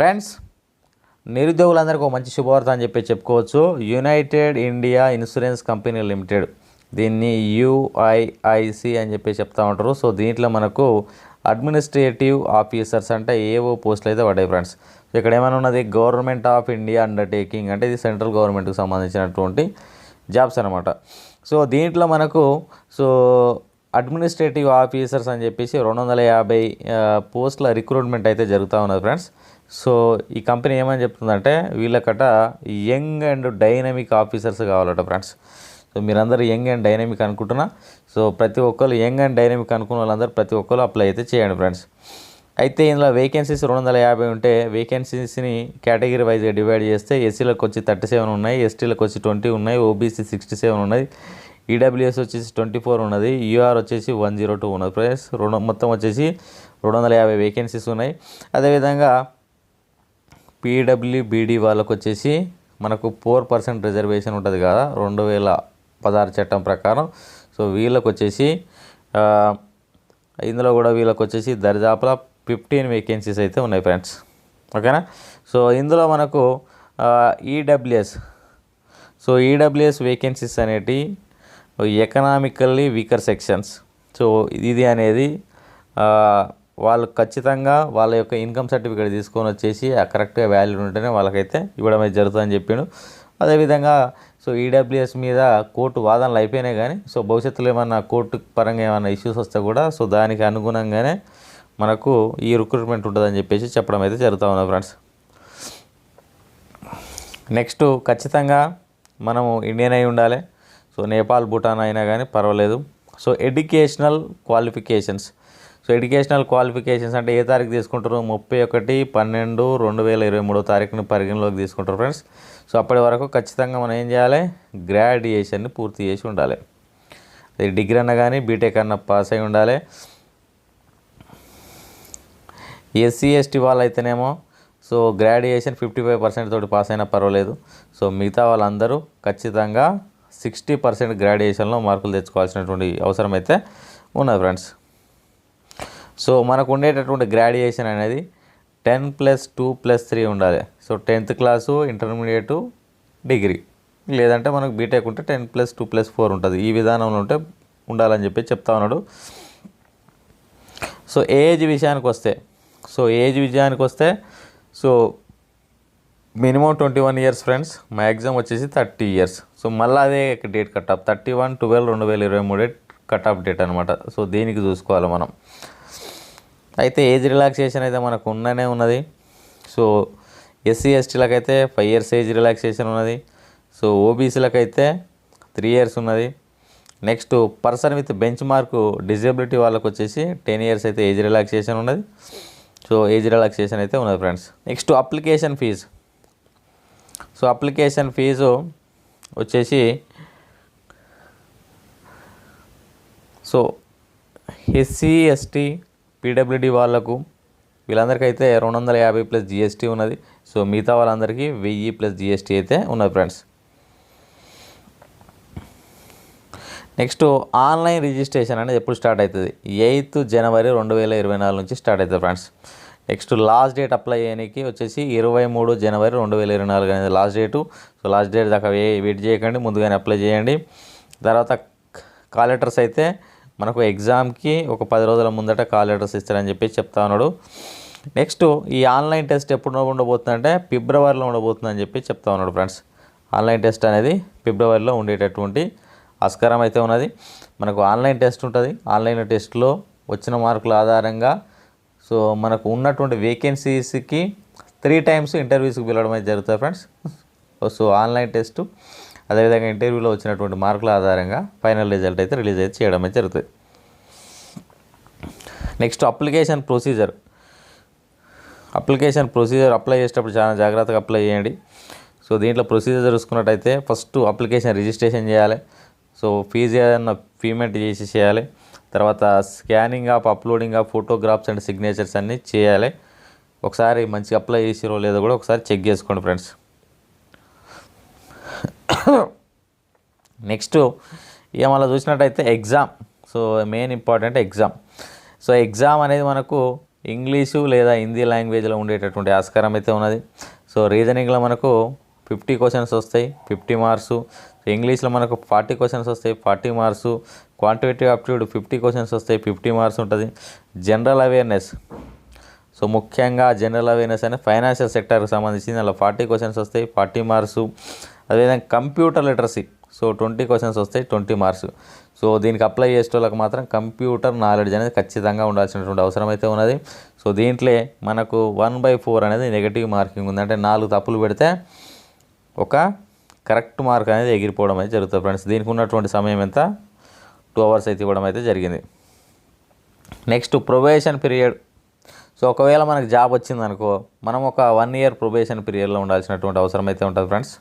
Friends నిరుద్యోగులందరికీ ఒక మంచి శుభవార్త అని చెప్పి చెప్పుకోవచ్చు. United India Insurance Company Limited. దీన్ని యుఐఐసి అని చెప్పి చెప్తా ఉంటారు. సో దీంట్లో మనకు అడ్మినిస్ట్రేటివ్ ఆఫీసర్స్ అంటే ఏవో పోస్టులు అయితే పడ్డాయి ఫ్రెండ్స్. ఇక్కడ ఏమైనా ఉన్నది? గవర్నమెంట్ ఆఫ్ ఇండియా అండర్టేకింగ్ అంటే ఇది సెంట్రల్ గవర్నమెంట్కి సంబంధించినటువంటి జాబ్స్ అనమాట సో దీంట్లో మనకు సో అడ్మినిస్ట్రేటివ్ ఆఫీసర్స్ అని చెప్పేసి రెండు వందల యాభై పోస్టుల రిక్రూట్మెంట్ అయితే జరుగుతూ ఉన్నది ఫ్రెండ్స్. సో ఈ కంపెనీ ఏమని చెప్తుందంటే వీళ్ళకట యంగ్ అండ్ డైనమిక్ ఆఫీసర్స్ కావాలట ఫ్రెండ్స్. సో మీరందరూ యంగ్ అండ్ డైనమిక్ అనుకుంటున్నా. సో ప్రతి ఒక్కరు యంగ్ అండ్ డైనమిక్ అనుకున్న వాళ్ళందరూ ప్రతి ఒక్కరు అప్లై అయితే చేయండి ఫ్రెండ్స్. అయితే ఇందులో వేకెన్సీస్ రెండు వందల యాభై ఉంటే వేకెన్సీస్ని కేటగిరీ వైజ్గా డివైడ్ చేస్తే ఎస్సీలకు వచ్చి థర్టీ సెవెన్ ఉన్నాయి ఎస్టీలకు వచ్చి ట్వంటీ ఉన్నాయి ఓబీసీ సిక్స్టీ సెవెన్ ఉన్నాయి ఈడబ్ల్యూఎస్ వచ్చేసి ట్వంటీ ఫోర్ ఉన్నది యూఆర్ వచ్చేసి వన్ జీరో టూ ఉన్నది ప్రైస్ రెండు మొత్తం వచ్చేసి రెండు వందల యాభై వేకెన్సీస్ ఉన్నాయి. అదేవిధంగా పీడబ్ల్యూబీడీ వాళ్ళకు వచ్చేసి మనకు ఫోర్ పర్సెంట్ రిజర్వేషన్ ఉంటుంది కదా రెండు వేల పదహారు చట్టం ప్రకారం. సో వీళ్ళకు వచ్చేసి ఇందులో కూడా వీళ్ళకి వచ్చేసి దరిదాపుల ఫిఫ్టీన్ వేకెన్సీస్ అయితే ఉన్నాయి ఫ్రెండ్స్. ఓకేనా? సో ఇందులో మనకు ఈడబ్ల్యూఎస్. సో ఈడబ్ల్యూఎస్ వేకెన్సీస్ అనేటి ఎకనామికల్లీ వీకర్ సెక్షన్స్. సో ఇది అనేది వాళ్ళు ఖచ్చితంగా వాళ్ళ యొక్క ఇన్కమ్ సర్టిఫికేట్ తీసుకొని వచ్చేసి ఆ కరెక్ట్గా వాల్యూ ఉంటేనే వాళ్ళకైతే ఇవ్వడం అయితే జరుగుతుందని చెప్పిండు. అదేవిధంగా సో ఈడబ్ల్యూఎస్ మీద కోర్టు వాదనలు అయిపోయినాయి కానీ సో భవిష్యత్తులో ఏమన్నా కోర్టు పరంగా ఏమైనా ఇష్యూస్ వస్తే కూడా సో దానికి అనుగుణంగానే మనకు ఈ రిక్రూట్మెంట్ ఉంటుందని చెప్పేసి చెప్పడం అయితే జరుగుతూ ఉన్నాం ఫ్రెండ్స్. నెక్స్ట్ ఖచ్చితంగా మనము ఇండియన్ అయి ఉండాలి. సో నేపాల్ భూటాన్ అయినా కానీ పర్వాలేదు. So educational qualifications. So educational qualifications అంటే ఏ తారీఖు తీసుకుంటారు? ముప్పై ఒకటి పన్నెండు రెండు వేల ఇరవై మూడో తారీఖుని పరిగణలోకి తీసుకుంటారు ఫ్రెండ్స్. సో అప్పటి వరకు ఖచ్చితంగా మనం ఏం చేయాలి? గ్రాడ్యుయేషన్ని పూర్తి చేసి ఉండాలి. అది డిగ్రీ అన్న కానీ బీటెక్ అన్న పాస్ అయి ఉండాలి. ఎస్సీ ఎస్టీ వాళ్ళు అయితేనేమో so graduation fifty five percent తోటి పాస్ అయినా పర్వాలేదు. సో మిగతా వాళ్ళందరూ ఖచ్చితంగా సిక్స్టీ పర్సెంట్ గ్రాడ్యుయేషన్లో మార్కులు తెచ్చుకోవాల్సినటువంటి అవసరం అయితే ఉన్నది ఫ్రెండ్స్. సో మనకు ఉండేటటువంటి గ్రాడ్యుయేషన్ అనేది ten plus two plus three ఉండాలి. So tenth class intermediate degree. లేదంటే మనకు బీటెక్ ఉంటే ten plus two plus four ఉంటుంది. ఈ విధానంలో ఉంటే ఉండాలని చెప్పి చెప్తా ఉన్నాడు. సో ఏజ్ విషయానికి వస్తే సో ఏజ్ విషయానికి వస్తే so minimum twenty one years friends maximum వచ్చేసి థర్టీ ఇయర్స్. సో మళ్ళీ అదే date cut off thirty one twelve రెండు వేల ఇరవై మూడే కట్ ఆఫ్ డేట్ అనమాట సో దీనికి చూసుకోవాలి మనం? అయితే ఏజ్ రిలాక్సేషన్ అయితే మనకు ఉన్ననే ఉన్నది. సో ఎస్సీ ఎస్టీలకు అయితే ఫైవ్ ఇయర్స్ ఏజ్ రిలాక్సేషన్ ఉన్నది. సో ఓబీసీలకు అయితే త్రీ ఇయర్స్ ఉన్నది. Next person with benchmark disability వాళ్ళకు వచ్చేసి టెన్ ఇయర్స్ అయితే ఏజ్ రిలాక్సేషన్ ఉన్నది. సో ఏజ్ రిలాక్సేషన్ అయితే ఉన్నది friends. Next application fee. So application fee వచ్చేసి సో ఎస్సీ ఎస్టీ పీడబ్ల్యూడి వాళ్ళకు వీళ్ళందరికీ రెండు వందల యాభై ప్లస్ జిఎస్టీ ఉన్నది. సో మిగతా వాళ్ళందరికీ వెయ్యి ప్లస్ జిఎస్టీ అయితే ఉన్నది ఫ్రెండ్స్. నెక్స్ట్ ఆన్లైన్ రిజిస్ట్రేషన్ అనేది ఎప్పుడు స్టార్ట్ అవుతుంది? ఎయిత్ జనవరి రెండు వేల ఇరవై నాలుగు నుంచి స్టార్ట్ అవుతుంది friends. Next last date apply చేయడానికి వచ్చేసి ఇరవై మూడు జనవరి రెండు వేల ఇరవై నాలుగు అనేది last date. So last date దాకా వెయిట్ చేయకండి ముందుగానే అప్లై చేయండి. తర్వాత కాల్ లెటర్స్ అయితే మనకు ఎగ్జామ్కి ఒక పది రోజుల ముందట కాల్ లెటర్స్ ఇస్తారని చెప్పి చెప్తా ఉన్నాడు. నెక్స్ట్ ఈ ఆన్లైన్ టెస్ట్ ఎప్పుడు ఉండబోతుందంటే ఫిబ్రవరిలో ఉండబోతుందని చెప్పి చెప్తా ఉన్నాడు ఫ్రెండ్స్. ఆన్లైన్ టెస్ట్ అనేది ఫిబ్రవరిలో ఉండేటటువంటి ఆస్కారం అయితే ఉన్నది. మనకు ఆన్లైన్ టెస్ట్ ఉంటుంది. ఆన్లైన్ టెస్ట్లో వచ్చిన మార్కుల ఆధారంగా సో మనకు ఉన్నటువంటి వేకెన్సీస్కి త్రీ టైమ్స్ ఇంటర్వ్యూస్కి పిలవడం అయితే జరుగుతుంది ఫ్రెండ్స్. సో ఆన్లైన్ టెస్ట్ అదేవిధంగా ఇంటర్వ్యూలో వచ్చినటువంటి మార్కుల ఆధారంగా ఫైనల్ రిజల్ట్ అయితే రిలీజ్ అయితే చేయడం అయితే జరుగుతుంది. Next application procedure. Application procedure apply చేసేటప్పుడు చాలా జాగ్రత్తగా అప్లై చేయండి. సో దీంట్లో ప్రొసీజర్ చూసుకున్నట్టయితే ఫస్ట్ అప్లికేషన్ రిజిస్ట్రేషన్ చేయాలి. సో ఫీజు ఏదన్నా పేమెంట్ చేసి చేయాలి. తర్వాత scanning of uploading of photographs and signatures అన్నీ చేయాలి. ఒకసారి మంచిగా అప్లై చేసిరో లేదో కూడా ఒకసారి చెక్ చేసుకోండి ఫ్రెండ్స్. నెక్స్ట్ ఇక మళ్ళీ చూసినట్టయితే exam. So main important exam. So exam అనేది మనకు ఇంగ్లీషు లేదా హిందీ లాంగ్వేజ్లో ఉండేటటువంటి ఆస్కారం అయితే ఉన్నది. సో రీజనింగ్లో మనకు ఫిఫ్టీ క్వశ్చన్స్ వస్తాయి ఫిఫ్టీ మార్క్స్. ఇంగ్లీష్లో మనకు ఫార్టీ క్వశ్చన్స్ వస్తాయి forty marks. Quantitative aptitude fifty questions వస్తాయి ఫిఫ్టీ మార్క్స్ ఉంటుంది. General awareness. సో ముఖ్యంగా జనరల్ అవేర్నెస్ అనేది ఫైనాన్షియల్ సెక్టర్కి సంబంధించింది. అలా ఫార్టీ క్వశ్చన్స్ వస్తాయి ఫార్టీ మార్క్స్. అదేవిధంగా computer literacy. So twenty questions వస్తాయి ట్వంటీ మార్క్స్. సో దీనికి అప్లై చేసేటోళ్ళకి మాత్రం కంప్యూటర్ నాలెడ్జ్ అనేది ఖచ్చితంగా ఉండాల్సినటువంటి అవసరం అయితే ఉన్నది. సో దీంట్లో మనకు వన్ బై ఫోర్ అనేది నెగిటివ్ మార్కింగ్ ఉంది. అంటే నాలుగు తప్పులు పెడితే ఒక కరెక్ట్ మార్క్ అనేది ఎగిరిపోవడం అయితే జరుగుతుంది ఫ్రెండ్స్. దీనికి ఉన్నటువంటి సమయం ఎంత? టూ అవర్స్ అయితే ఇవ్వడం అయితే జరిగింది. Next probation period. సో ఒకవేళ మనకు జాబ్ వచ్చింది అనుకో మనం ఒక వన్ ఇయర్ ప్రొబేషన్ పీరియడ్లో ఉండాల్సినటువంటి అవసరం అయితే ఉంటుంది ఫ్రెండ్స్.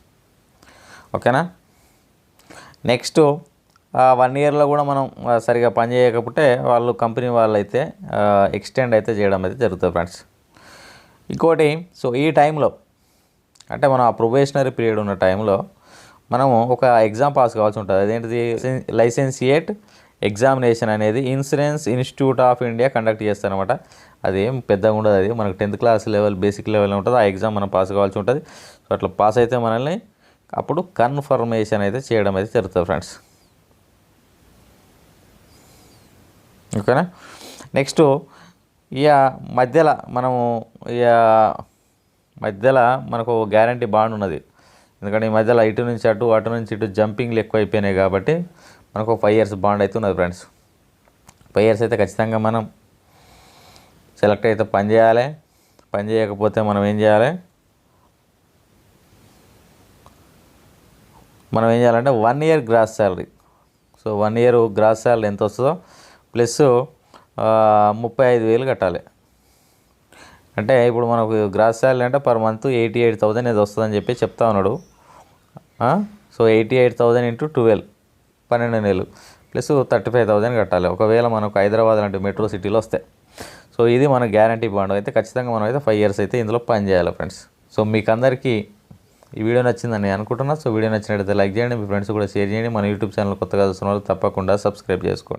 ఓకేనా? నెక్స్ట్ వన్ ఇయర్లో కూడా మనం సరిగా పని చేయకపోతే వాళ్ళు కంపెనీ వాళ్ళు అయితే ఎక్స్టెండ్ అయితే చేయడం అయితే జరుగుతుంది ఫ్రెండ్స్. ఇంకోటి సో ఈ టైంలో అంటే మనం ఆ ప్రొబేషనరీ పీరియడ్ ఉన్న టైంలో మనము ఒక ఎగ్జామ్ పాస్ కావాల్సి ఉంటుంది. అదేంటిది? లైసెన్సియేట్ ఎగ్జామినేషన్ అనేది insurance institute of India conduct చేస్తారనమాట అది ఏం పెద్దగా ఉండదు అది. మనకు tenth class level basic level ఉంటుంది. ఆ ఎగ్జామ్ మనం పాస్ కావాల్సి ఉంటుంది. సో అట్లా పాస్ అయితే మనల్ని అప్పుడు కన్ఫర్మేషన్ అయితే చేయడం అయితే జరుగుతుంది ఫ్రెండ్స్. ఓకేనా? నెక్స్ట్ ఇక మధ్యలో మనము ఇక మధ్యలో మనకు గ్యారంటీ బాండ్ ఉన్నది. ఎందుకంటే ఈ మధ్యలో ఇటు నుంచి అటు అటు నుంచి ఇటు జంపింగ్లు ఎక్కువ అయిపోయినాయి కాబట్టి మనకు ఫైవ్ ఇయర్స్ బాండ్ అయితే ఉన్నది ఫ్రెండ్స్. ఫైవ్ ఇయర్స్ అయితే ఖచ్చితంగా మనం సెలెక్ట్ అయితే పని చేయాలి. పని చేయకపోతే మనం ఏం చేయాలి? మనం ఏం చేయాలంటే one year gross salary so one year gross salary ఎంత వస్తుందో ప్లస్ ముప్పై ఐదు వేలు కట్టాలి. అంటే ఇప్పుడు మనకు గ్రాస్ శాలరీ అంటే per month eighty eight thousand ఇది వస్తుందని చెప్పి చెప్తా ఉన్నాడు. So eighty eight thousand into twelve పన్నెండు నెలలు. ప్లస్ థర్టీ ఫైవ్ థౌసండ్ కట్టాలి. ఒకవేళ మనకు హైదరాబాద్ లాంటి మెట్రో సిటీలో వస్తాయి సో ఇది మన గ్యారంటీ బాండ్ అయితే ఖచ్చితంగా మనం అయితే ఫైవ్ ఇయర్స్ అయితే ఇందులో పని చేయాలి ఫ్రెండ్స్ సో మీకు అందరికీ ఈ వీడియో నచ్చిందని అనుకుంటున్నా. సో వీడియో నచ్చినట్లయితే లైక్ చేయండి మీ ఫ్రెండ్స్ కూడా షేర్ చేయండి. మన యూట్యూబ్ ఛానల్ కొత్తగా చూస్తున్న వాళ్ళు తప్పకుండా సబ్స్క్రైబ్ చేసుకోండి.